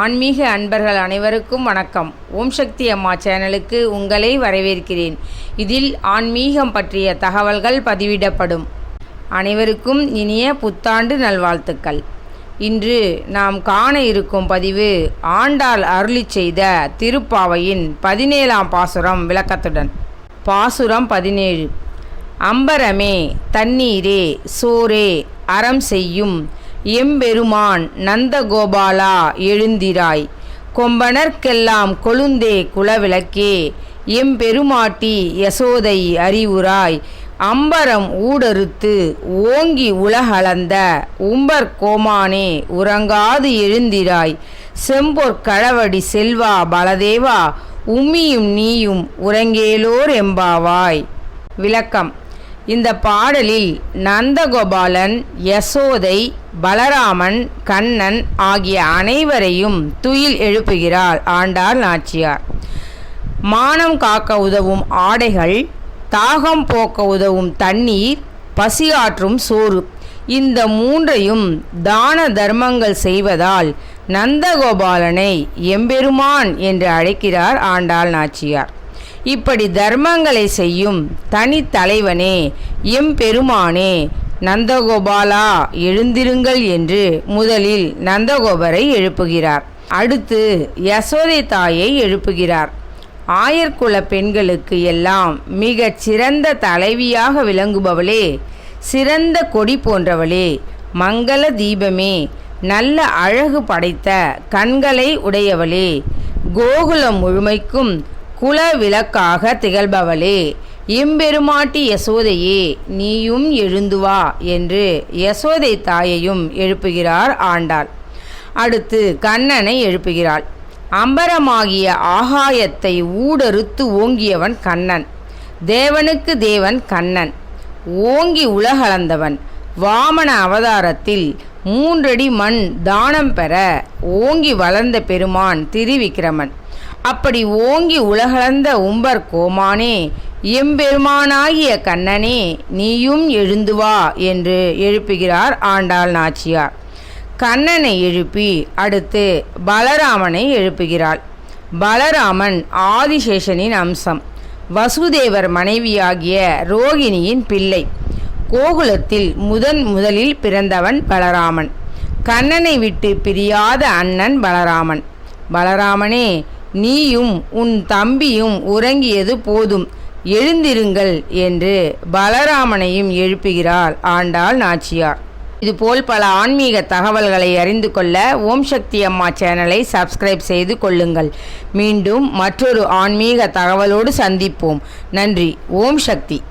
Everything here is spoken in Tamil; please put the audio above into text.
ஆன்மீக அன்பர்கள் அனைவருக்கும் வணக்கம். ஓம் சக்தி அம்மா சேனலுக்கு உங்களை வரவேற்கிறேன். இதில் ஆன்மீகம் பற்றிய தகவல்கள் பதிவிடப்படும். அனைவருக்கும் இனிய புத்தாண்டு நல்வாழ்த்துக்கள். இன்று நாம் காண இருக்கும் பதிவு ஆண்டாள் அருளி செய்த திருப்பாவையின் பதினேழாம் பாசுரம் விளக்கத்துடன். பாசுரம் பதினேழு. அம்பரமே தண்ணீரே சோரே அறம் செய்யும் எம்பெருமான் நந்தகோபாலா எழுந்திராய். கொம்பனர்க்கெல்லாம் கொழுந்தே குலவிளக்கே எம்பெருமாட்டி யசோதை அறிவுராய் அம்பரம் ஊடறுத்து ஓங்கி உலகளந்த உம்பர் கோமானே உறங்காது எழுந்திராய். செம்பொற் கழவடி செல்வா பலதேவா உம்மியும் நீயும் உறங்கேலோர் எம்பாவாய். விளக்கம். இந்த பாடலில் நந்தகோபாலன் யசோதை பலராமன் கண்ணன் ஆகிய அனைவரையும் துயில் எழுப்புகிறார் ஆண்டாள் நாச்சியார். மானம் காக்க உதவும் ஆடைகள் தாகம் போக்க உதவும் தண்ணீர் பசியாற்றும் சோறு. இந்த மூன்றையும் தான தர்மங்கள் செய்வதால் நந்தகோபாலனை எம்பெருமான் என்று அழைக்கிறார் ஆண்டாள் நாச்சியார். இப்படி தர்மங்களை செய்யும் தனித்தலைவனே எம்பெருமானே நந்தகோபாலா எழுந்திருங்கள் என்று முதலில் நந்தகோபரை எழுப்புகிறார். அடுத்து யசோதை தாயை எழுப்புகிறார். ஆயர்குல பெண்களுக்கு எல்லாம் மிகச் சிறந்த தலைவியாக விளங்குபவளே சிறந்த கொடி போன்றவளே மங்கள தீபமே நல்ல அழகு படைத்த கண்களை உடையவளே கோகுலம் முழுமைக்கும் குல விளக்காக திகழ்பவளே இம்பெருமாட்டி யசோதையே நீயும் எழுந்து வா என்று யசோதை தாயையும் எழுப்புகிறார் ஆண்டாள். அடுத்து கண்ணனை எழுப்புகிறாள். அம்பரமாகிய ஆகாயத்தை ஊடறுத்து ஓங்கியவன் கண்ணன். தேவனுக்கு தேவன் கண்ணன். ஓங்கி உலகளந்தவன் வாமன அவதாரத்தில் மூன்றடி மண் தானம் பெற ஓங்கி வளர்ந்த பெருமான் திருவிக்கிரமன். அப்படி ஓங்கி உலகளந்த உம்பர் கோமானே எம்பெருமானாகிய கண்ணனே நீயும் எழுந்து வா என்று எழுப்புகிறார் ஆண்டாள் நாச்சியார். கண்ணனை எழுப்பி அடுத்து பலராமனை எழுப்புகிறாள். பலராமன் ஆதிசேஷனின் அம்சம். வசுதேவர் மனைவியாகிய ரோகிணியின் பிள்ளை. கோகுலத்தில் முதன் முதலில் பிறந்தவன் பலராமன். கண்ணனை விட்டு பிரியாத அண்ணன் பலராமன். பலராமனே நீயும் உன் தம்பியும் உறங்கியது போதும். எழுந்திருங்கள் என்று பலராமனையும் எழுப்புகிறாள் ஆண்டாள் நாச்சியார். இதுபோல் பல ஆன்மீக தகவல்களை அறிந்து கொள்ள ஓம் சக்தி அம்மா சேனலை சப்ஸ்கிரைப் செய்து கொள்ளுங்கள். மீண்டும் மற்றொரு ஆன்மீக தகவலோடு சந்திப்போம். நன்றி. ஓம் சக்தி.